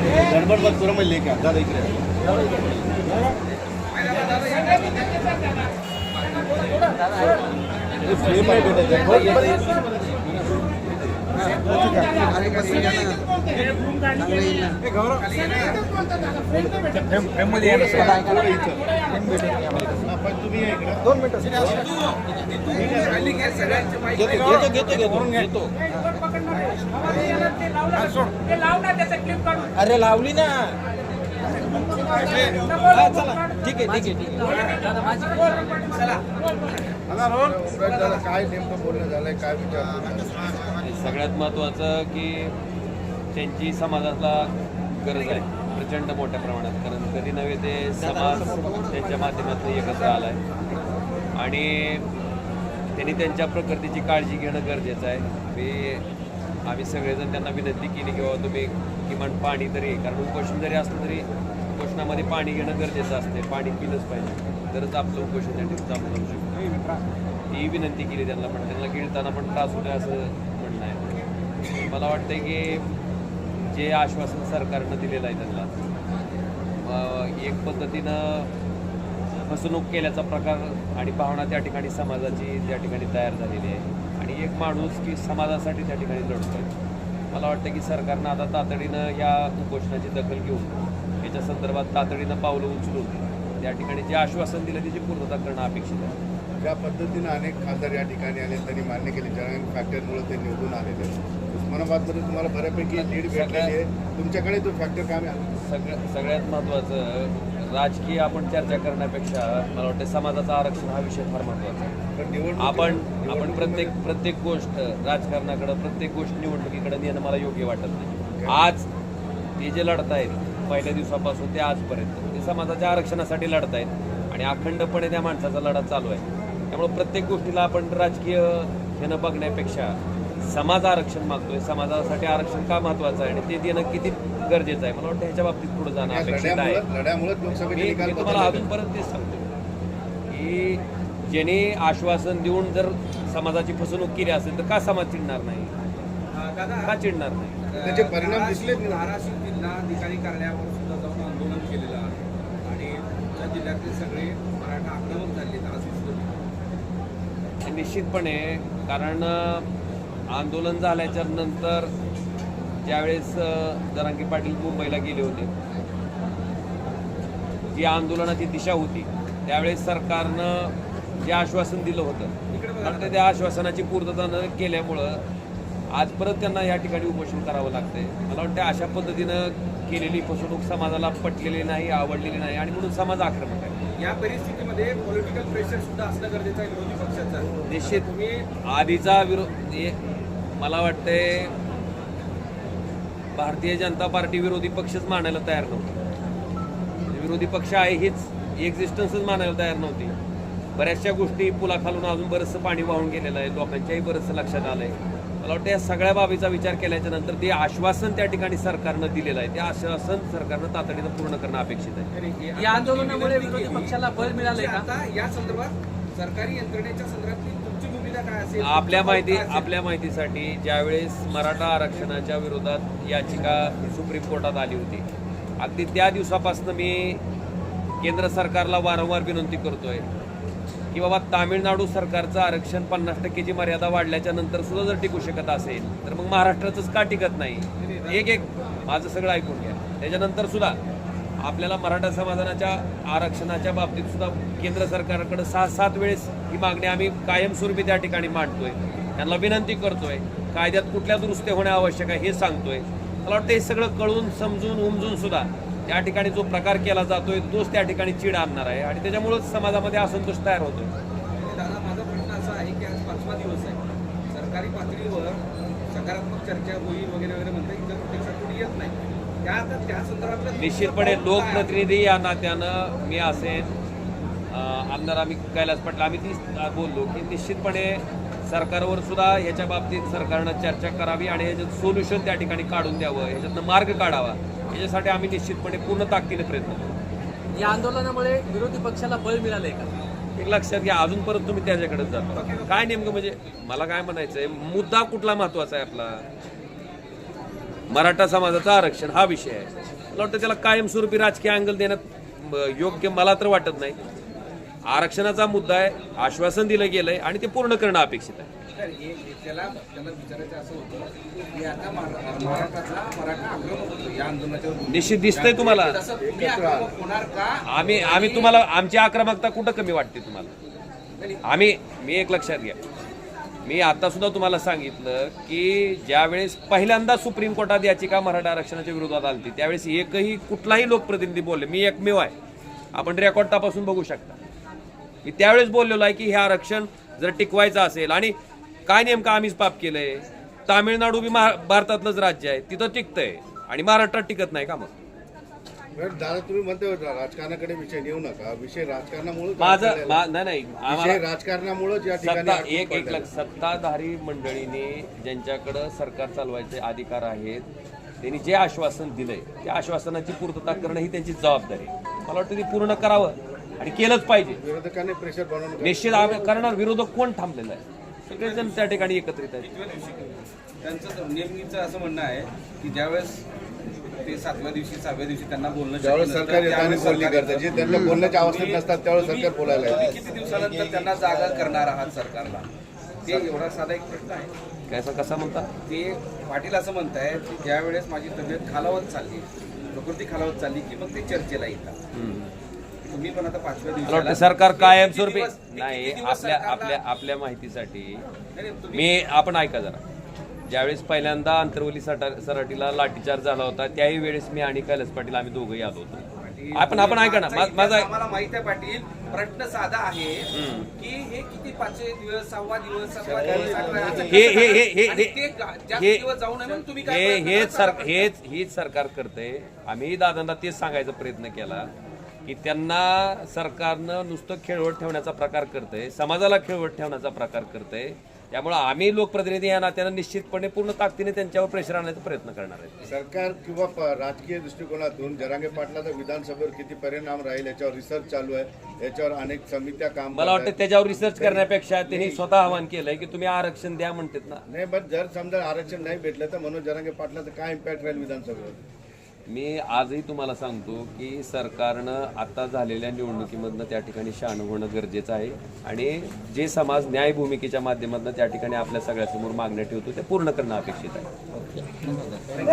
गडबड बघ तुला म्हणले का दादा इकडे या इकडे दोन मिनिटं घेतो. घेतो घेतो घेतो. अरे लावली ना. ठीक आहे ठीक आहे ठीक आहे. काय नेमकं बोलणं झालंय काय विचार सगळ्यात महत्त्वाचं की त्यांची समाजाला गरज आहे प्रचंड मोठ्या प्रमाणात. कारण कधी नव्हे ते समाज त्यांच्या माध्यमातून एकत्र आला आहे आणि त्यांनी त्यांच्या प्रकृतीची काळजी घेणं गरजेचं आहे. मी आम्ही सगळेजण त्यांना विनंती केली की बाबा तुम्ही किमान पाणी तरी कारण उपोषण जरी असलं तरी उपोषणामध्ये पाणी घेणं गरजेचं असते. पाणी पिलंच पाहिजे. तरच आपलं उपोषण त्या ठिकाणी चालू राहू शकतं. ही विनंती केली त्यांना पण. त्यांना गिळताना पण त्रास होतोय असं म्हणणं आहे. मला वाटतंय की जे आश्वासन सरकारनं दिलेलं आहे त्यांना एक पद्धतीनं फसवणूक केल्याचा प्रकार आणि भावना त्या ठिकाणी समाजाची त्या ठिकाणी तयार झालेली आहे. एक माणूस की समाजासाठी त्या ठिकाणी लढतोय. मला वाटतं की सरकारनं आता तातडीनं या उपोषणाची दखल घेऊन याच्या संदर्भात तातडीनं पावलं उचलून त्या ठिकाणी जे आश्वासन दिलं त्याची पूर्तता करणं अपेक्षित आहे. ज्या पद्धतीनं अनेक खासदार या ठिकाणी आले त्यांनी मान्य केले. जळगाव फॅक्टरमुळे ते निवडून आलेले. उस्मानाबादमध्ये तुम्हाला बऱ्यापैकी लीड भेटलेली आहे. तुमच्याकडे तो फॅक्टर काम आहे सगळ्या सगळ्यात महत्त्वाचं राजकीय आपण चर्चा करण्यापेक्षा मला वाटतं समाजाचं आरक्षण हा विषय फार महत्त्वाचा आहे. आपण आपण प्रत्येक प्रत्येक गोष्ट राजकारणाकडे प्रत्येक गोष्ट निवडणुकीकडे नेणं मला योग्य वाटत नाही. आज ते जे लढतायत पहिल्या दिवसापासून ते आजपर्यंत ते समाजाच्या आरक्षणासाठी लढतायत आणि अखंडपणे त्या माणसाचा लढा चालू आहे. त्यामुळे प्रत्येक गोष्टीला आपण राजकीय घेणं बघण्यापेक्षा समाज आरक्षण मागतोय. समाजासाठी आरक्षण का महत्वाचं आहे? आणि ते देणं किती गरजेचं आहे? मला वाटतं ह्याच्या बाबतीत पुढे जाणं अपेक्षित आहे. मी तुम्हाला. अजूनपर्यंत तेच सांगतो की ज्याने आश्वासन देऊन जर समाजाची फसवणूक केली असेल तर का समाज चिडणार नाही? का चिडणार नाही? त्याचे परिणाम दिसले धाराशिव जिल्हाधिकारी कार्यालयावर सुद्धा जाऊन आंदोलन केलेलं आहे. आणि त्या जिल्ह्यातले सगळे मराठा आक्रमक झाले हे निश्चितपणे कारण आंदोलन झाल्याच्यानंतर ज्यावेळेस जरांगी पाटील मुंबईला गेले होते जी आंदोलनाची दिशा होती त्यावेळेस सरकारनं जे आश्वासन दिलं होतं आणि त्या आश्वासनाची पूर्तता न केल्यामुळं आज परत त्यांना या ठिकाणी उपोषण करावं लागतंय. मला वाटतं अशा पद्धतीनं केलेली फसवणूक समाजाला पटलेली नाही आवडलेली नाही आणि म्हणून समाज आक्रमक आहे. या परिस्थितीमध्ये पॉलिटिकल प्रेशर सुद्धा असणं गरजेचं आहे विरोधी पक्षाचं. निश्चित. तुम्ही आधीचा विरोध हे मला वाटतंय भारतीय जनता पार्टी विरोधी पक्षच मानायला तयार नव्हती. विरोधी पक्ष आहे हीच एक्झिस्टन्सच मानायला तयार नव्हती. बऱ्याचशा गोष्टी पुलाखालून अजून बरंचसं पाणी वाहून गेलेलं आहे. लोकांच्याही बरंचसं लक्षात आलं आहे मला वाटतं या सगळ्या बाबीचा विचार केल्याच्यानंतर ते आश्वासन त्या ठिकाणी सरकारनं दिलेलं आहे. ते आश्वासन सरकारनं तातडीनं पूर्ण करणं अपेक्षित आहे. या आंदोलनामुळे विरोधी पक्षाला बळ मिळालंय का? आता या संदर्भात सरकारी यंत्रणेच्या संदर्भातली तुमची भूमिका काय असेल? आपल्या माहिती? आपल्या माहितीसाठी ज्यावेळेस मराठा आरक्षणाच्या विरोधात याचिका सुप्रीम कोर्टात आली होती. अगदी त्या दिवसापासून मी केंद्र सरकारला वारंवार विनंती करतोय. की बाबा तामिळनाडू सरकारचं आरक्षण पन्नास टक्केची मर्यादा वाढल्याच्या नंतर सुद्धा जर टिकू शकत असेल तर मग महाराष्ट्राचंच का टिकत नाही? एक एक माझं सगळं ऐकून घ्या. त्याच्यानंतर सुद्धा आपल्याला मराठा समाजाच्या आरक्षणाच्या बाबतीत सुद्धा केंद्र सरकारकडे सहा सात वेळेस ही मागणी आम्ही कायमस्वरूपी त्या ठिकाणी मांडतोय. त्यांना विनंती करतोय. कायद्यात कुठल्या दुरुस्ती होणे आवश्यक आहे हे सांगतोय. मला वाटतं हे सगळं कळून समजून उमजून सुद्धा त्या ठिकाणी जो प्रकार केला जातोय तोच त्या ठिकाणी चीड आणणार आहे. आणि त्याच्यामुळेच समाजामध्ये असंतोष तयार होतोय. दादा माझा प्रश्न असा आहे की आज पाचवा दिवस आहे. सरकारी पातळीवर सकारात्मक चर्चा होईल वगैरे वगैरे म्हणता प्रत्यक्षात कोणी येत नाही. त्या संदर्भात निश्चितपणे लोकप्रतिनिधी या नात्यानं मी असेन आमदार आम्ही कैलास पाटील आम्ही ती बोललो की निश्चितपणे सरकारवर सुद्धा याच्या बाबतीत सरकारनं चर्चा करावी आणि याच्यात सोल्युशन त्या ठिकाणी काढून द्यावं याच्यातनं मार्ग काढावा. याच्यासाठी आम्ही निश्चितपणे पूर्ण ताकदीने प्रयत्न करू या आंदोलनामुळे विरोधी पक्षाला बळ मिळालंय का? एक लक्षात घ्या अजून परत तुम्ही त्याच्याकडेच जाता. काय नेमकं म्हणजे मला काय म्हणायचं आहे मुद्दा कुठला महत्त्वाचा आहे आपला? मराठा समाजाचं आरक्षण हा विषय आहे. मला वाटतं त्याला कायमस्वरूपी राजकीय अँगल देण्यात योग्य मला तर वाटत नाही. आरक्षणाचा मुद्दा आहे आश्वासन दिलं गेलंय आणि ते पूर्ण करणं अपेक्षित आहे. निश्चित दिसतंय तुम्हाला. तसं तुम्ही आक्रमक होणार का? आम्ही आम्ही तुम्हाला आमची आक्रमकता कुठं कमी वाटते तुम्हाला? आम्ही मी एक लक्षात घ्या. मी आता सुद्धा तुम्हाला सांगितलं की ज्यावेळेस पहिल्यांदा सुप्रीम कोर्टात याचिका मराठा आरक्षणाच्या विरोधात आली त्यावेळेस एकही कुठलाही लोकप्रतिनिधी बोलले मी एकमेव आहे. आपण रेकॉर्ड तपासून बघू शकता. मी त्यावेळेस बोललेलो आहे की हे आरक्षण जर टिकवायचं असेल आणि काय नेमकं आम्हीच पाप केलंय? तामिळनाडू बी महा- भारतातलंच राज्य आहे तिथं टिकतंय आणि महाराष्ट्रात टिकत नाही का मग? दादा तुम्ही म्हणते राजकारणाकडे विषय नेऊ नका. विषय राजकारणामुळे माझं मा- नाही नाही विषय ठिकाणी सत्ता अडकून एक एक पडलेला लक्ष सत्ताधारी मंडळीने ज्यांच्याकडं सरकार चालवायचे अधिकार आहेत त्यांनी जे आश्वासन दिलंय त्या आश्वासनाची पूर्तता करणं ही त्यांची जबाबदारी आहे. मला वाटतं ती पूर्ण करावं. आणि केलंच पाहिजे. विरोधकांनी प्रेशर बनवून निश्चित आम्ही करणार विरोधक कोण थांबलेला आहे? सगळेजण त्या ठिकाणी एकत्रित आहेत. कितव्या दिवशी त्यांचं नेहमीचं असं म्हणणं आहे की ज्यावेळेस ते सातव्या दिवशी सहाव्या दिवशी त्यांना बोलणं शक्य ज्यावेळेस नसतं, सरकार येतं आणि त्यावेळेस बोलणी सरकार करतं. येतं. जे त्यांना बोलण्याच्या अवस्थेत तुम्ही- नसतात त्यावेळेस सरकार तुम्ही- बोलायला येतं. किती दिवसानंतर त्यांना जागा करणार आहात सरकारला? ते एवढा साधा एक प्रश्न आहे. कसा कसा म्हणता? ते पाटील असं म्हणताय की ज्या वेळेस माझी तब्येत खालावत चालली प्रकृती खालावत चालली की मग ते चर्चेला येतात. तुम्ही पण आता पाचव्या मला वाटतं सरकार कायमस्वरूपी किती नाही दिवस आपल्या सरकारला- आपल्या आपल्या माहितीसाठी नाही, नाही, तुम्ही मी आपण ऐका जरा. ज्यावेळेस पहिल्यांदा अंतरवली सटा सराटीला लाठीचार्ज झाला होता त्याही वेळेस मी आणि कैलास पाटील आम्ही दोघंही आलो होतो. आपण आपण ऐका ना मा- माझा आम्हाला माहीत आहे पाटील प्रश्न साधा आहे की हे किती पाचवे दिवस सहावा दिवस सातवा दिवस आठवा असं हे हे हे हे आणि हे ते जास्त हे दिवस जाऊ नये म्हणून तुम्ही काय हे प्रयत्न हेच करता? सर हेच हीच सरकार करते आम्ही दादांना तेच सांगायचा प्रयत्न केला. की त्यांना सरकारनं नुसतं खेळवत ठेवण्याचा प्रकार करतंय समाजाला खेळवत ठेवण्याचा प्रकार करतंय. त्यामुळे आम्ही लोकप्रतिनिधी या नात्यानं निश्चितपणे पूर्ण ताकदीने त्यांच्यावर प्रेशर आणण्याचा प्रयत्न करणार आहे. सरकार किंवा प- राजकीय दृष्टिकोनातून जरांगे पाटलाचा विधानसभेवर किती परिणाम राहील याच्यावर रिसर्च चालू आहे. याच्यावर अनेक समित्या काम मला वाटतं. त्याच्यावर रिसर्च करण्यापेक्षा त्यांनी स्वतः आवाहन केलंय की तुम्ही आरक्षण द्या म्हणतात ना. नाही पण जर समजा आरक्षण नाही भेटलं तर मनोज जरांगे पाटलाचं काय इम्पॅक्ट राहील विधानसभेवर? मी आजही तुम्हाला सांगतो की सरकारनं आता झालेल्या निवडणुकीमधनं त्या ठिकाणी शहाणं होणं गरजेचं आहे. आणि जे समाज न्याय भूमिकेच्या माध्यमातून त्या ठिकाणी आपल्या सगळ्यासमोर मागण्या ठेवतो ते पूर्ण करणं अपेक्षित आहे.